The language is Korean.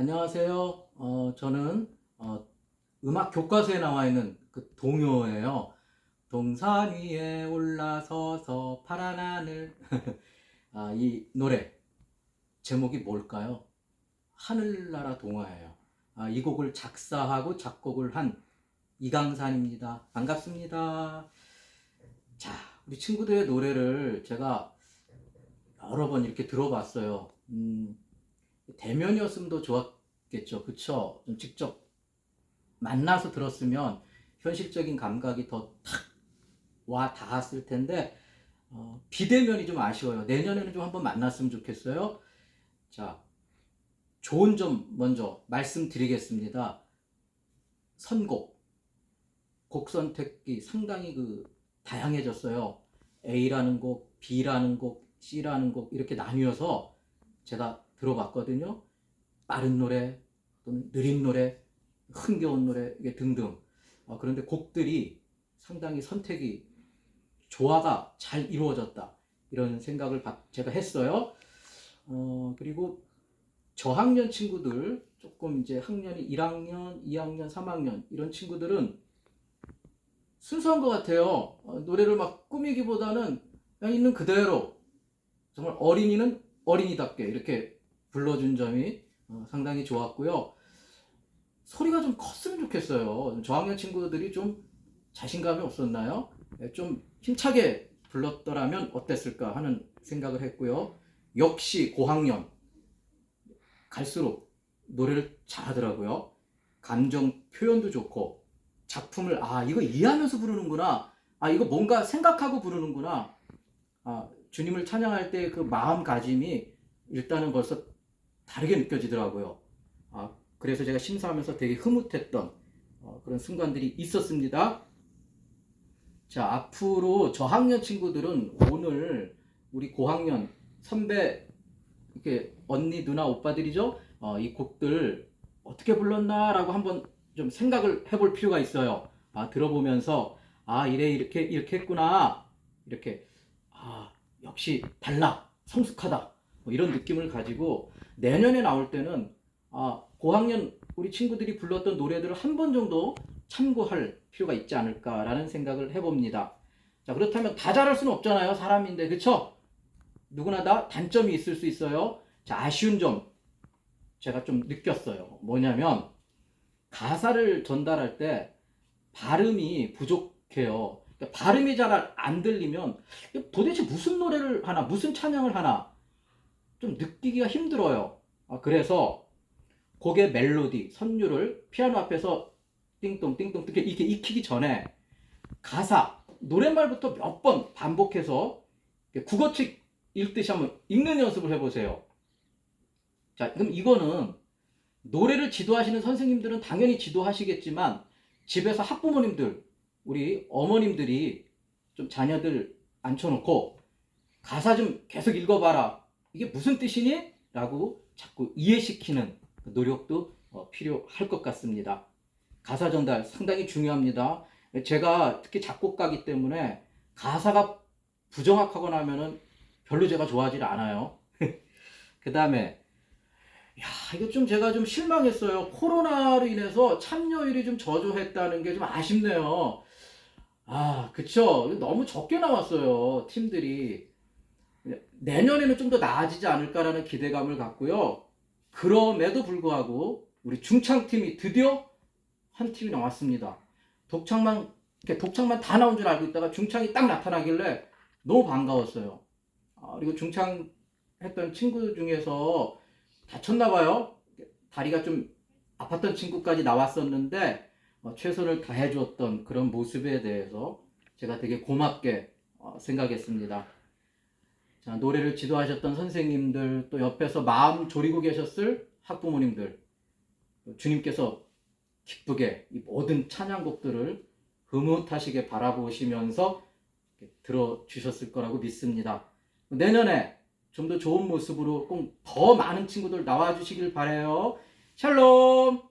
안녕하세요. 어, 저는 어, 음악 교과서에 나와 있는 그 동요예요. 동산 위에 올라서서 파란 하늘. 아, 이 노래 제목이 뭘까요? 하늘나라 동화예요. 아, 이 곡을 작사하고 작곡을 한 이강산입니다. 반갑습니다. 자, 우리 친구들의 노래를 제가 여러 번 이렇게 들어봤어요. 음, 대면이었으면 더 좋았겠죠. 그쵸? 좀 직접 만나서 들었으면 현실적인 감각이 더 탁 와 닿았을 텐데, 어, 비대면이 좀 아쉬워요. 내년에는 좀 한번 만났으면 좋겠어요. 자, 좋은 점 먼저 말씀드리겠습니다. 선곡. 곡 선택이 상당히 그 다양해졌어요. A라는 곡, B라는 곡, C라는 곡 이렇게 나뉘어서 제가 들어봤거든요. 빠른 노래 또는 느린 노래, 흥겨운 노래 이게 등등. 어, 그런데 곡들이 상당히 선택이 조화가 잘 이루어졌다 이런 생각을 바- 제가 했어요. 어, 그리고 저학년 친구들 조금 이제 학년이 1학년, 2학년, 3학년 이런 친구들은 순수한 것 같아요. 어, 노래를 막 꾸미기보다는 그냥 있는 그대로 정말 어린이는 어린이답게 이렇게 불러준 점이 어, 상당히 좋았고요. 소리가 좀 컸으면 좋겠어요. 저학년 친구들이 좀 자신감이 없었나요? 네, 좀 힘차게 불렀더라면 어땠을까 하는 생각을 했고요. 역시 고학년 갈수록 노래를 잘하더라고요. 감정 표현도 좋고 작품을 아 이거 이해하면서 부르는구나. 아 이거 뭔가 생각하고 부르는구나. 아 주님을 찬양할 때 그 마음가짐이 일단은 벌써 다르게 느껴지더라고요. 아 그래서 제가 심사하면서 되게 흐뭇했던 어, 그런 순간들이 있었습니다. 자 앞으로 저학년 친구들은 오늘 우리 고학년 선배 이렇게 언니 누나 오빠들이죠. 어, 이 곡들 어떻게 불렀나라고 한번 좀 생각을 해볼 필요가 있어요. 아, 들어보면서 아 이래 이렇게 이렇게 했구나 이렇게 아 역시 달라 성숙하다 뭐 이런 느낌을 가지고 내년에 나올 때는 아 고학년 우리 친구들이 불렀던 노래들을 한 번 정도 참고할 필요가 있지 않을까라는 생각을 해봅니다. 자 그렇다면 다 잘할 수는 없잖아요 사람인데 그쵸? 누구나 다 단점이 있을 수 있어요. 자 아쉬운 점 제가 좀 느꼈어요. 뭐냐면 가사를 전달할 때 발음이 부족해요. 그러니까 발음이 잘 안 들리면 도대체 무슨 노래를 하나, 무슨 찬양을 하나 좀 느끼기가 힘들어요. 아, 그래서 곡의 멜로디, 선율을 피아노 앞에서 띵동 띵동 이렇게, 익히기 전에 가사, 노랫말부터 몇 번 반복해서 국어책 읽듯이 한번 읽는 연습을 해보세요. 자, 그럼 이거는 노래를 지도하시는 선생님들은 당연히 지도하시겠지만 집에서 학부모님들, 우리 어머님들이 좀 자녀들 앉혀놓고 가사 좀 계속 읽어봐라. 이게 무슨 뜻이니? 라고 자꾸 이해시키는 노력도 어, 필요할 것 같습니다. 가사 전달 상당히 중요합니다. 제가 특히 작곡가기 때문에 가사가 부정확하거나 하면은 별로 제가 좋아하지 않아요. 그 다음에 야, 이거 좀 제가 좀 실망했어요. 코로나로 인해서 참여율이 좀 저조했다는 게 좀 아쉽네요. 아, 그쵸. 너무 적게 나왔어요. 팀들이. 내년에는 좀 더 나아지지 않을까라는 기대감을 갖고요. 그럼에도 불구하고 우리 중창팀이 드디어 한 팀이 나왔습니다. 독창만, 독창만 다 나온 줄 알고 있다가 중창이 딱 나타나길래 너무 반가웠어요. 아, 그리고 중창 했던 친구 중에서 다쳤나 봐요. 다리가 좀 아팠던 친구까지 나왔었는데 어, 최선을 다해주었던 그런 모습에 대해서 제가 되게 고맙게 어, 생각했습니다. 자, 노래를 지도하셨던 선생님들, 또 옆에서 마음 졸이고 계셨을 학부모님들, 또 주님께서 기쁘게 이 모든 찬양곡들을 흐뭇하시게 바라보시면서 들어주셨을 거라고 믿습니다. 내년에 좀 더 좋은 모습으로 꼭 더 많은 친구들 나와 주시길 바래요. 샬롬!